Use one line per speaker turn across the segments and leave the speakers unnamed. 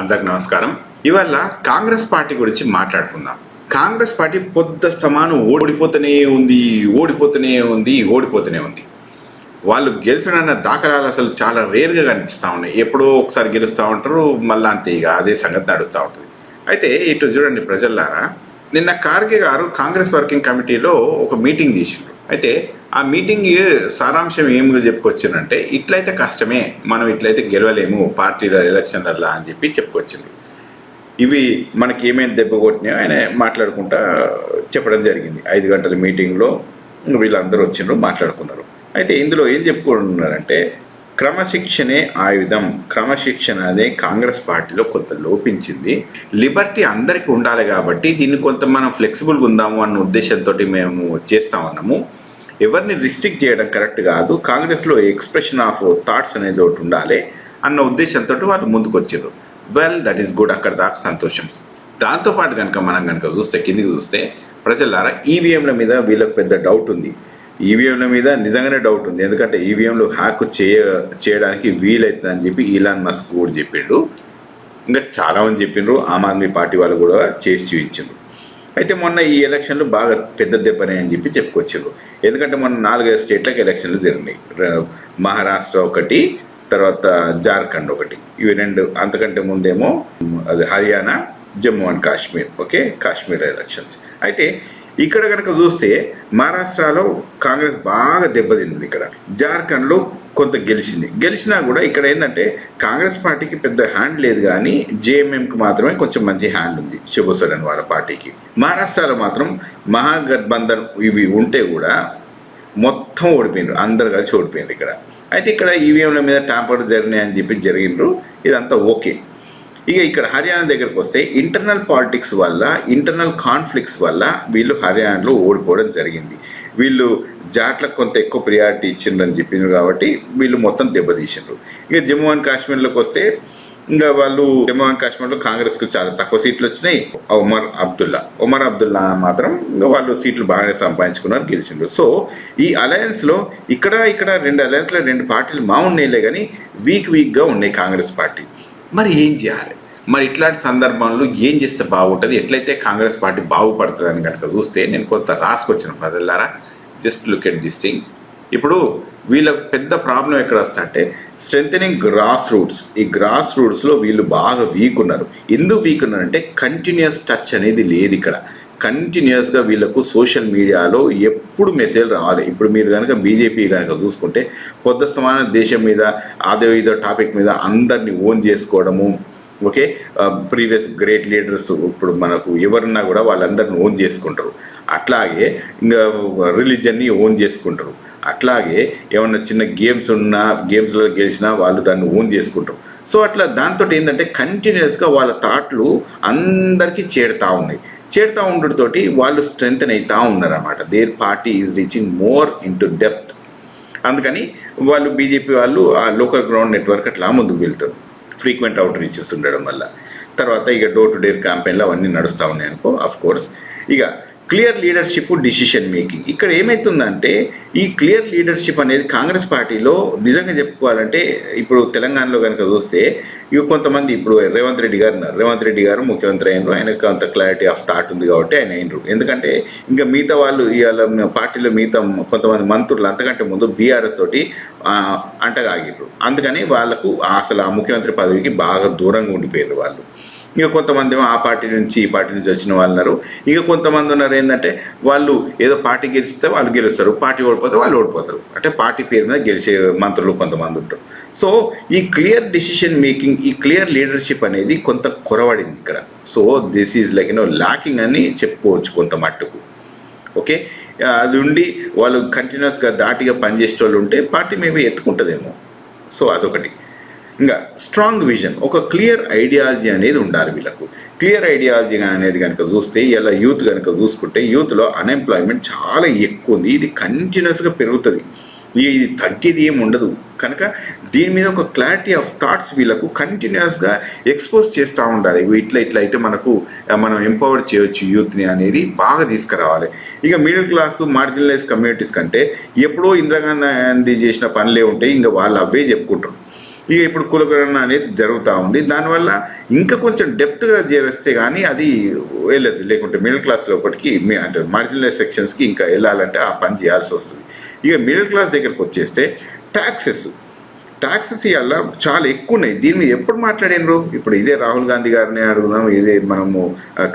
అందరికి నమస్కారం. ఇవాళ కాంగ్రెస్ పార్టీ గురించి మాట్లాడుకుందాం. కాంగ్రెస్ పార్టీ పొద్దు స్తమానం ఓడిపోతూనే ఉంది ఓడిపోతూనే ఉంది ఓడిపోతూనే ఉంది. వాళ్ళు గెలిచడన్న దాఖలాలు అసలు చాలా రేర్గా కనిపిస్తూ ఉన్నాయి. ఎప్పుడో ఒకసారి గెలుస్తూ ఉంటారు మళ్ళీ అంతే ఇక అదే సంగతి నడుస్తూ ఉంటుంది. అయితే ఇటు చూడండి ప్రజల్లారా నిన్న ఖార్గే గారు కాంగ్రెస్ వర్కింగ్ కమిటీలో ఒక మీటింగ్ చేసిండ్రు. అయితే ఆ మీటింగ్ సారాంశం ఏమి చెప్పుకొచ్చిందంటే ఇట్లయితే కష్టమే మనం ఇట్లయితే గెలవలేము పార్టీల ఎలక్షన్లల్లా అని చెప్పి చెప్పుకొచ్చింది. ఇవి మనకి ఏమేమి దెబ్బ కొట్టినాయో ఆయన మాట్లాడుకుంటా చెప్పడం జరిగింది. ఐదు గంటల మీటింగ్లో వీళ్ళందరూ వచ్చిండ్రు మాట్లాడుకున్నారు. అయితే ఇందులో ఏం చెప్పుకుంటున్నారంటే క్రమశిక్షణే ఆయుధం. క్రమశిక్షణ అనే కాంగ్రెస్ పార్టీలో కొంత లోపించింది. లిబర్టీ అందరికీ ఉండాలి కాబట్టి దీన్ని కొంత మనం ఫ్లెక్సిబుల్గా ఉందాము అన్న ఉద్దేశంతో మేము చేస్తా ఉన్నాము. ఎవరిని రిస్ట్రిక్ట్ చేయడం కరెక్ట్ కాదు. కాంగ్రెస్లో ఎక్స్ప్రెషన్ ఆఫ్ థాట్స్ అనేది ఒకటి ఉండాలి అన్న ఉద్దేశంతో వాళ్ళు ముందుకు వచ్చారు వెల్ దట్ ఈస్ గుడ్. అక్కడ దాకా సంతోషం. దాంతోపాటు కనుక మనం కనుక చూస్తే కిందికి చూస్తే ప్రజలారా ఈవీఎంల మీద వీళ్ళకి పెద్ద డౌట్ ఉంది. ఈవీఎంల మీద నిజంగానే డౌట్ ఉంది. ఎందుకంటే ఈవీఎంలు హ్యాక్ చేయ చేయడానికి వీలవుతుందని చెప్పి ఈలాన్ మస్క్ కూడా చెప్పిండు. ఇంకా చాలామంది చెప్పిండ్రు. ఆమ్ ఆద్మీ పార్టీ వాళ్ళు కూడా చేసి చూపించిండ్రు. అయితే మొన్న ఈ ఎలక్షన్లు బాగా పెద్ద దెబ్బనే అని చెప్పి చెప్పుకొచ్చారు ఎందుకంటే మొన్న నాలుగైదు స్టేట్లకు ఎలక్షన్లు జరిగినాయి. మహారాష్ట్ర ఒకటి తర్వాత జార్ఖండ్ ఒకటి. ఇవి రెండు అంతకంటే ముందేమో అది Haryana Jammu and Kashmir okay? Kashmir elections అయితే ఇక్కడ కనుక చూస్తే మహారాష్ట్రలో కాంగ్రెస్ బాగా దెబ్బతింది ఇక్కడ. జార్ఖండ్లో కొంత గెలిచింది. గెలిచినా కూడా ఇక్కడ ఏంటంటే కాంగ్రెస్ పార్టీకి పెద్ద హ్యాండ్ లేదు కానీ జేఎంఎంకి మాత్రమే కొంచెం మంచి హ్యాండ్ ఉంది శుభసరన్ వాళ్ళ పార్టీకి. మహారాష్ట్రలో మాత్రం మహాగఠబంధన్ ఇవి ఉంటే కూడా మొత్తం ఓడిపోయినారు. అందరు కలిసి ఓడిపోయినారు ఇక్కడ. అయితే ఇక్కడ ఈవీఎంల మీద ట్యాంపర్ జరిగినాయి అని చెప్పి జరిగిండ్రు. ఇదంతా ఓకే. ఇక ఇక్కడ హర్యానా దగ్గరకు వస్తే ఇంటర్నల్ పాలిటిక్స్ వల్ల ఇంటర్నల్ కాన్ఫ్లిక్ట్స్ వల్ల వీళ్ళు హర్యానాలో ఓడిపోవడం జరిగింది. వీళ్ళు జాట్లకు కొంత ఎక్కువ ప్రియారిటీ ఇచ్చిండ్రని చెప్పిండ్రు కాబట్టి వీళ్ళు మొత్తం దెబ్బతీసిండ్రు. ఇక జమ్మూ అండ్ కాశ్మీర్లోకి వస్తే ఇంకా వాళ్ళు జమ్మూ అండ్ కాశ్మీర్లో కాంగ్రెస్కు చాలా తక్కువ సీట్లు వచ్చినాయి. ఉమర్ అబ్దుల్లా ఉమర్ అబ్దుల్లా మాత్రం ఇంకా వాళ్ళు సీట్లు బాగానే సంపాదించుకున్నారు గెలిచిండ్రు. సో ఈ అలయన్స్లో ఇక్కడ ఇక్కడ రెండు అలయన్స్లో రెండు పార్టీలు బాగున్నాయిలే కానీ వీక్ వీక్గా ఉన్నాయి కాంగ్రెస్ పార్టీ. మరి ఏం చేయాలి? మరి ఇట్లాంటి సందర్భంలో ఏం చేస్తే బాగుంటుంది? ఎట్లయితే కాంగ్రెస్ పార్టీ బాగుపడుతుందని కనుక చూస్తే నేను కొంత రాసుకొచ్చిన ప్రజలారా just look at this thing ఇప్పుడు వీళ్ళకు పెద్ద ప్రాబ్లం ఎక్కడ వస్తా అంటే గ్రాస్ రూట్స్ ఈ గ్రాస్ రూట్స్లో వీళ్ళు బాగా వీక్ ఉన్నారు. ఎందుకు వీక్ ఉన్నారంటే కంటిన్యూస్ టచ్ అనేది లేదు ఇక్కడ. కంటిన్యూస్గా వీళ్ళకు సోషల్ మీడియాలో ఎప్పుడు మెసేజ్ రావాలి ఇప్పుడు మీరు కనుక బీజేపీ కనుక చూసుకుంటే కొత్త సమాన దేశం మీద అదే ఇదో టాపిక్ మీద అందరినీ ఓన్ చేసుకోవడము ఓకే? ప్రీవియస్ గ్రేట్ లీడర్స్ ఇప్పుడు మనకు ఎవరున్నా కూడా వాళ్ళందరిని ఓన్ చేసుకుంటారు. అట్లాగే ఇంకా రిలీజన్ని ఓన్ చేసుకుంటారు. అట్లాగే ఏమన్నా చిన్న గేమ్స్ ఉన్నా గేమ్స్లో గెలిచినా వాళ్ళు దాన్ని ఓన్ చేసుకుంటారు. సో అట్లా దాంతో ఏంటంటే కంటిన్యూస్గా వాళ్ళ థాట్లు అందరికీ చేరుతూ ఉన్నాయి. చేరుతూ ఉండటంతోటి వాళ్ళు స్ట్రెంగ్తన్ అవుతూ ఉన్నారన్నమాట. Their party is reaching more into depth. అందుకని వాళ్ళు బీజేపీ వాళ్ళు ఆ లోకల్ గ్రౌండ్ నెట్వర్క్ అట్లా ముందుకు వెళ్తారు. ఫ్రీక్వెంట్ అవుట్ రీచెస్ ఉండడం వల్ల. తర్వాత ఇక డోర్ టు డోర్ క్యాంపెయిన్లు అవన్నీ నడుస్తూ ఉన్నాయి అనుకో అఫ్ కోర్స్ ఇక క్లియర్ లీడర్షిప్ డిసిషన్ మేకింగ్ ఇక్కడ ఏమవుతుందంటే ఈ క్లియర్ లీడర్షిప్ అనేది కాంగ్రెస్ పార్టీలో నిజంగా చెప్పుకోవాలంటే ఇప్పుడు తెలంగాణలో కనుక చూస్తే ఇక కొంతమంది ఇప్పుడు రేవంత్ రెడ్డి గారు ఉన్నారు. రేవంత్ రెడ్డి గారు ముఖ్యమంత్రి అయినరు. ఆయనకు అంత క్లారిటీ ఆఫ్ థాట్ ఉంది కాబట్టి ఆయన అయినరు. ఎందుకంటే ఇంకా మిగతా వాళ్ళు ఇవాళ పార్టీలో మిగతా కొంతమంది మంత్రులు అంతకంటే ముందు బీఆర్ఎస్ తోటి ఆ, అందుకని వాళ్ళకు అసలు ఆ ముఖ్యమంత్రి పదవికి బాగా దూరంగా ఉండిపోయారు వాళ్ళు. ఇక కొంతమంది ఆ పార్టీ నుంచి ఈ పార్టీ నుంచి వచ్చిన వాళ్ళు ఉన్నారు. ఇక కొంతమంది ఉన్నారు ఏంటంటే వాళ్ళు ఏదో పార్టీ గెలిస్తే వాళ్ళు గెలుస్తారు పార్టీ ఓడిపోతే వాళ్ళు ఓడిపోతారు. అంటే పార్టీ పేరు మీద గెలిచే మంత్రులు కొంతమంది ఉంటారు. సో ఈ క్లియర్ డిసిషన్ మేకింగ్ ఈ క్లియర్ లీడర్షిప్ అనేది కొంత కొరవడింది ఇక్కడ. So this is like you know lacking అని చెప్పుకోవచ్చు కొంత మట్టుకు. ఓకే? అది ఉండి వాళ్ళు కంటిన్యూస్గా దాటిగా పనిచేసే వాళ్ళు ఉంటే పార్టీ మేబీ ఎత్తుకుంటుందేమో. సో అదొకటి. ఇంకా స్ట్రాంగ్ విజన్ ఒక క్లియర్ ఐడియాలజీ అనేది ఉండాలి వీళ్ళకు. క్లియర్ ఐడియాలజీ అనేది కనుక చూస్తే ఇలా యూత్ కనుక చూసుకుంటే యూత్లో అన్ఎంప్లాయ్మెంట్ చాలా ఎక్కువ ఉంది. ఇది కంటిన్యూస్గా పెరుగుతుంది. ఇది తగ్గేది ఏమి ఉండదు. కనుక దీని మీద ఒక క్లారిటీ ఆఫ్ థాట్స్ వీళ్ళకు కంటిన్యూస్గా ఎక్స్పోజ్ చేస్తూ ఉండాలి. ఇట్లా ఇట్లా అయితే మనకు మనం ఎంపవర్ చేయొచ్చు యూత్ని అనేది బాగా తీసుకురావాలి. ఇక మిడిల్ క్లాస్ మార్జినలైజ్ కమ్యూనిటీస్ కంటే ఎప్పుడో ఇందిరాగాంధీ చేసిన పనులే ఉంటాయి ఇంకా వాళ్ళు అవే చెప్పుకుంటారు. ఇక ఇప్పుడు కులకరణ అనేది జరుగుతూ ఉంది. దానివల్ల ఇంకా కొంచెం డెప్త్గా చేస్తే కానీ అది వెళ్ళదు. లేకుంటే మిడిల్ క్లాస్ లోపలికి అంటే మార్జినల్ సెక్షన్స్కి ఇంకా వెళ్ళాలంటే ఆ పని చేయాల్సి వస్తుంది. ఇక మిడిల్ క్లాస్ దగ్గరకు వచ్చేస్తే ట్యాక్సెస్ ట్యాక్సెస్ ఇవాళ చాలా ఎక్కువ ఉన్నాయి దీని మీద ఎప్పుడు మాట్లాడినరు? ఇప్పుడు ఇదే రాహుల్ గాంధీ గారిని అడుగుదాం ఇదే మనము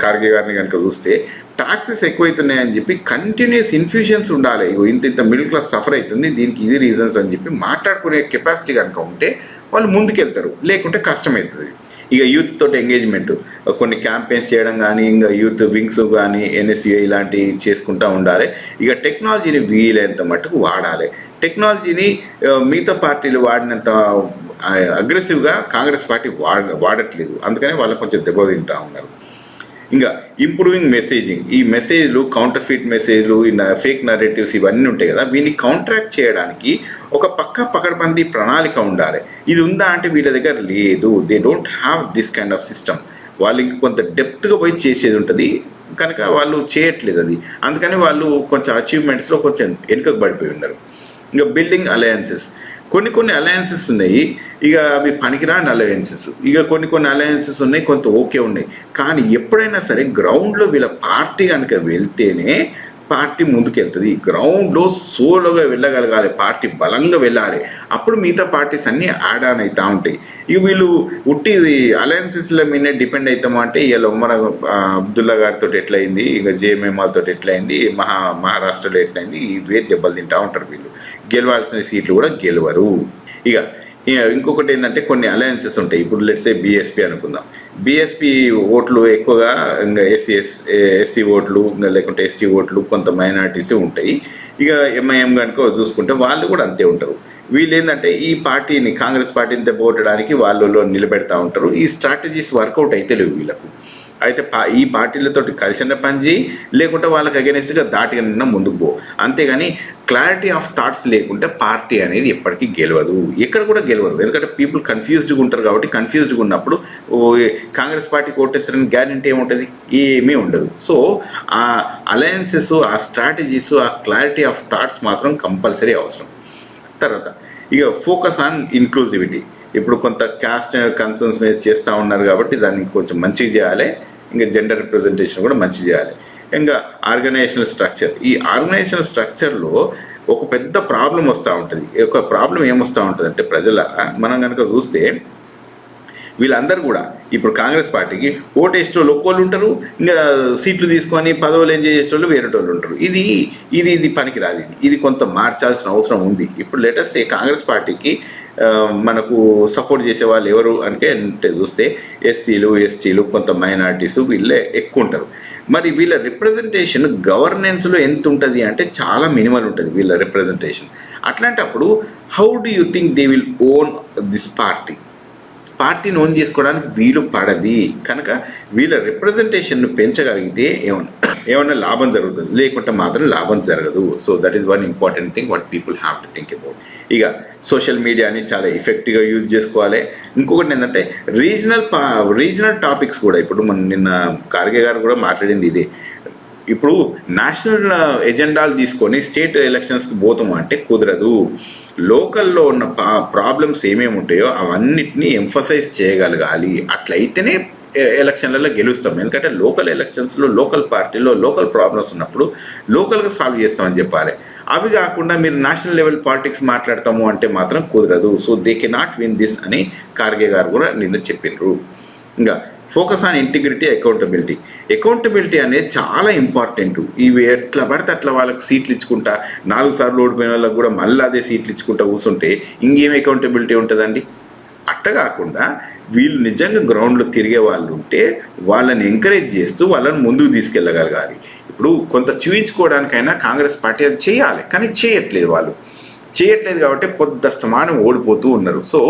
ఖార్గే గారిని కనుక చూస్తే ట్యాక్సెస్ ఎక్కువైతున్నాయని చెప్పి కంటిన్యూస్ ఇన్ఫ్యూషన్స్ ఉండాలి. ఇంత ఇంత మిడిల్ క్లాస్ సఫర్ అవుతుంది దీనికి ఇది రీజన్స్ అని చెప్పి మాట్లాడుకునే కెపాసిటీ కనుక ఉంటే వాళ్ళు ముందుకెళ్తారు. లేకుంటే కష్టమవుతుంది. ఇక యూత్ తోటి ఎంగేజ్మెంట్ కొన్ని క్యాంపెయిన్స్ చేయడం కానీ ఇంకా యూత్ వింగ్స్ కానీ ఎన్ఎస్యుఏ ఇలాంటివి చేసుకుంటూ ఉండాలి. ఇక టెక్నాలజీని వీలైనంత మట్టుకు వాడాలి. టెక్నాలజీని మిగతా పార్టీలు వాడిన అంత అగ్రెసివ్గా కాంగ్రెస్ పార్టీ వాడ వాడట్లేదు. అందుకనే వాళ్ళు కొంచెం దెబ్బతింటా ఉన్నారు. ఇంకా ఇంప్రూవింగ్ మెసేజింగ్ ఈ మెసేజ్లు కౌంటర్ ఫిట్ మెసేజ్లు ఫేక్ నరేటివ్స్ ఇవన్నీ ఉంటాయి కదా. వీటిని కౌంట్రాక్ట్ చేయడానికి ఒక పక్క పకడ్బందీ ప్రణాళిక ఉండాలి. ఇది ఉందా అంటే వీళ్ళ దగ్గర లేదు. They don't have this kind of system వాళ్ళు కొంత డెప్త్గా పోయి చేసేది ఉంటుంది. కనుక వాళ్ళు చేయట్లేదు అది. అందుకని వాళ్ళు కొంచెం అచీవ్మెంట్స్లో కొంచెం వెనుకకు పడిపోయి ఉన్నారు. ఇంకా బిల్డింగ్ అలయన్సెస్. కొన్ని కొన్ని అలయన్సెస్ ఉన్నాయి ఇక అవి పనికిరాని అలయన్సెస్. ఇక కొన్ని కొన్ని అలయన్సెస్ ఉన్నాయి కొంత ఓకే ఉన్నాయి. కానీ ఎప్పుడైనా సరే గ్రౌండ్లో వీళ్ళ పార్టీ కనుక వెళ్తేనే పార్టీ ముందుకెళ్తుంది. గ్రౌండ్లో సోలోగా వెళ్ళగలగాలి పార్టీ బలంగా వెళ్ళాలి. అప్పుడు మిగతా పార్టీస్ అన్నీ యాడ్ ఆన్ అవుతూ ఉంటాయి. ఇక వీళ్ళు ఉట్టి అలయన్సెస్ల మీదనే డిపెండ్ అవుతామా అంటే ఇలా ఉమ్మర అబ్దుల్లా గారితో ఎట్లయింది ఇక జేఎంఎం వాళ్ళతో ఎట్లయింది మహా మహారాష్ట్రలో ఎట్లయింది ఇవే దెబ్బలు తింటూ ఉంటారు వీళ్ళు. గెలవాల్సిన సీట్లు కూడా గెలవరు. ఇక ఇంకొకటి ఏంటంటే కొన్ని అలయన్సెస్ ఉంటాయి. ఇప్పుడు లెట్సే బీఎస్పీ అనుకుందాం. బీఎస్పీ ఓట్లు ఎక్కువగా ఇంకా ఎస్సీఎస్ ఎస్సీ ఓట్లు ఇంకా లేకుంటే ఎస్టీ ఓట్లు కొంత మైనార్టీస్ ఉంటాయి. ఇక ఎంఐఎం కనుక చూసుకుంటే వాళ్ళు కూడా అంతే ఉంటారు. వీళ్ళు ఏంటంటే ఈ పార్టీని కాంగ్రెస్ పార్టీని దెబ్బకొట్టడానికి వాళ్ళలో నిలబెడతా ఉంటారు. ఈ స్ట్రాటజీస్ వర్కౌట్ అయితే లేవు వీళ్ళకు. అయితే పా ఈ పార్టీలతోటి కలిసిన పనిచి లేకుంటే వాళ్ళకి అగెనిస్ట్గా దాటిగా ముందుకు పో. అంతేగాని క్లారిటీ ఆఫ్ థాట్స్ లేకుంటే పార్టీ అనేది ఎప్పటికీ గెలవదు. ఎక్కడ కూడా గెలవదు. ఎందుకంటే పీపుల్ కన్ఫ్యూజ్డ్గా ఉంటారు కాబట్టి కన్ఫ్యూజ్డ్గా ఉన్నప్పుడు ఓ, కాంగ్రెస్ పార్టీ ఓటేస్తారని గ్యారంటీ ఏముంటుంది? ఏమీ ఉండదు. సో ఆ అలయన్సెస్ ఆ స్ట్రాటజీస్ ఆ క్లారిటీ ఆఫ్ థాట్స్ మాత్రం కంపల్సరీ అవసరం. తర్వాత ఇక ఫోకస్ ఆన్ ఇన్క్లూజివిటీ ఇప్పుడు కొంత క్యాస్ట్ కన్సర్న్స్ మీద చేస్తూ ఉన్నారు కాబట్టి దాన్ని కొంచెం మంచిగా చేయాలి. ఇంకా జెండర్ రిప్రజెంటేషన్ కూడా మంచి చేయాలి. ఇంకా ఆర్గనైజేషనల్ స్ట్రక్చర్ ఈ ఆర్గనైజేషనల్ స్ట్రక్చర్లో ఒక పెద్ద ప్రాబ్లం వస్తూ ఉంటుంది. ఒక ప్రాబ్లం ఏమొస్తూ ఉంటుంది అంటే ప్రజల మనం కనుక చూస్తే వీళ్ళందరూ కూడా ఇప్పుడు కాంగ్రెస్ పార్టీకి ఓటేసేటోళ్ళు ఒక్కోళ్ళు ఉంటారు ఇంకా సీట్లు తీసుకొని పదవులు ఎంజాయ్ చేసేటోళ్ళు వేరేటోళ్ళు ఉంటారు. ఇది ఇది ఇది పనికిరాదు ఇది. ఇది కొంత మార్చాల్సిన అవసరం ఉంది. ఇప్పుడు లేటెస్ట్ కాంగ్రెస్ పార్టీకి మనకు సపోర్ట్ చేసే వాళ్ళు ఎవరు అంటే చూస్తే ఎస్సీలు ఎస్టీలు కొంత మైనార్టీస్ వీళ్ళే ఎక్కువ ఉంటారు. మరి వీళ్ళ రిప్రజెంటేషన్ గవర్నెన్స్లో ఎంత ఉంటుంది అంటే చాలా మినిమల్ ఉంటుంది వీళ్ళ రిప్రజెంటేషన్ అట్లాంటప్పుడు how do you think they will own this party పార్టీని ఓన్ చేసుకోవడానికి వీలు పడది. కనుక వీళ్ళ రిప్రజెంటేషన్ను పెంచగలిగితే ఏమన్నా ఏమన్నా లాభం జరుగుతుంది. లేకుంటే మాత్రం లాభం జరగదు. So that is one important thing what people have to think about ఇక సోషల్ మీడియాని చాలా ఎఫెక్టివ్గా యూజ్ చేసుకోవాలి. ఇంకొకటి ఏంటంటే రీజనల్ పా రీజనల్ టాపిక్స్ కూడా. ఇప్పుడు మన నిన్న కార్గే గారు కూడా మాట్లాడింది ఇదే. ఇప్పుడు నేషనల్ ఎజెండాలు తీసుకొని స్టేట్ ఎలక్షన్స్కి పోతాము అంటే కుదరదు. లోకల్లో ఉన్న ప్రాబ్లమ్స్ ఏమేమి ఉంటాయో అవన్నిటిని ఎంఫసైజ్ చేయగలగాలి. అట్లయితేనే ఎలక్షన్లలో గెలుస్తాం. ఎందుకంటే లోకల్ ఎలక్షన్స్లో లోకల్ పార్టీలో లోకల్ ప్రాబ్లమ్స్ ఉన్నప్పుడు లోకల్గా సాల్వ్ చేస్తామని చెప్పాలి. అవి కాకుండా మీరు నేషనల్ లెవెల్ పాలిటిక్స్ మాట్లాడతాము అంటే మాత్రం కుదరదు. So they cannot win this అని ఖార్గే గారు కూడా నిన్న చెప్పిండ్రు ఇంకా focus on integrity accountability accountability అనేది చాలా ఇంపార్టెంట్ ఇవి ఎట్లా పడితే అట్లా వాళ్ళకి సీట్లు ఇచ్చుకుంటా నాలుగు సార్లు ఓడిపోయిన వాళ్ళకి కూడా మళ్ళీ అదే సీట్లు ఇచ్చుకుంటా కూర్చుంటే ఇంకేం అకౌంటబిలిటీ ఉంటుందండి? అట్ట కాకుండా వీళ్ళు నిజంగా గ్రౌండ్లో తిరిగే వాళ్ళు ఉంటే వాళ్ళని ఎంకరేజ్ చేస్తూ వాళ్ళని ముందుకు తీసుకెళ్ళగలగాలి. ఇప్పుడు కొంత చూయించుకోవడానికైనా కాంగ్రెస్ పార్టీ అది చేయాలి కానీ చేయట్లేదు వాళ్ళు. చేయట్లేదు కాబట్టి పొద్దస్తమానం ఓడిపోతూ ఉన్నారు. సో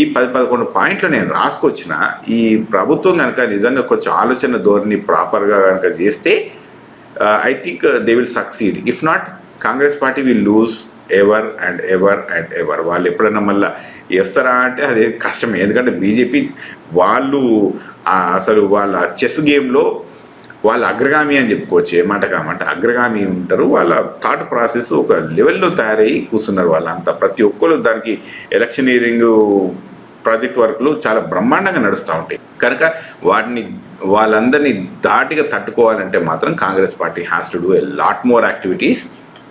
ఈ పది పదకొండు పాయింట్లు నేను రాసుకొచ్చిన ఈ ప్రభుత్వం కనుక నిజంగా కొంచెం ఆలోచన ధోరణి ప్రాపర్గా కనుక చేస్తే I think they will succeed if not Congress party will lose ever and ever and ever వాళ్ళు ఎప్పుడన్నా మళ్ళీ వస్తారా అంటే అది కష్టమే. ఎందుకంటే బీజేపీ వాళ్ళు అసలు వాళ్ళ చెస్ గేమ్లో వాళ్ళు అగ్రగామి అని చెప్పుకోవచ్చు ఏ మాట కామంటే అగ్రగామి ఉంటారు. వాళ్ళ థాట్ ప్రాసెస్ ఒక లెవెల్లో తయారయ్యి కూర్చున్నారు వాళ్ళంతా. ప్రతి ఒక్కరు దానికి ఎలక్షనీరింగ్ ప్రాజెక్ట్ వర్క్లు చాలా బ్రహ్మాండంగా నడుస్తూ ఉంటాయి. కనుక వాటిని వాళ్ళందరినీ దాటిగా తట్టుకోవాలంటే మాత్రం Congress party has to do a lot more activities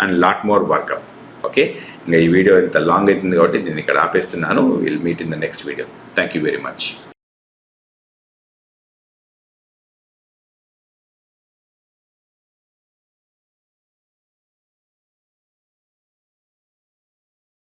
and lot more workup okay ఇంకా ఈ వీడియో ఇంత లాంగ్ అవుతుంది కాబట్టి నేను ఇక్కడ ఆపేస్తున్నాను. Will meet in the next video thank you very much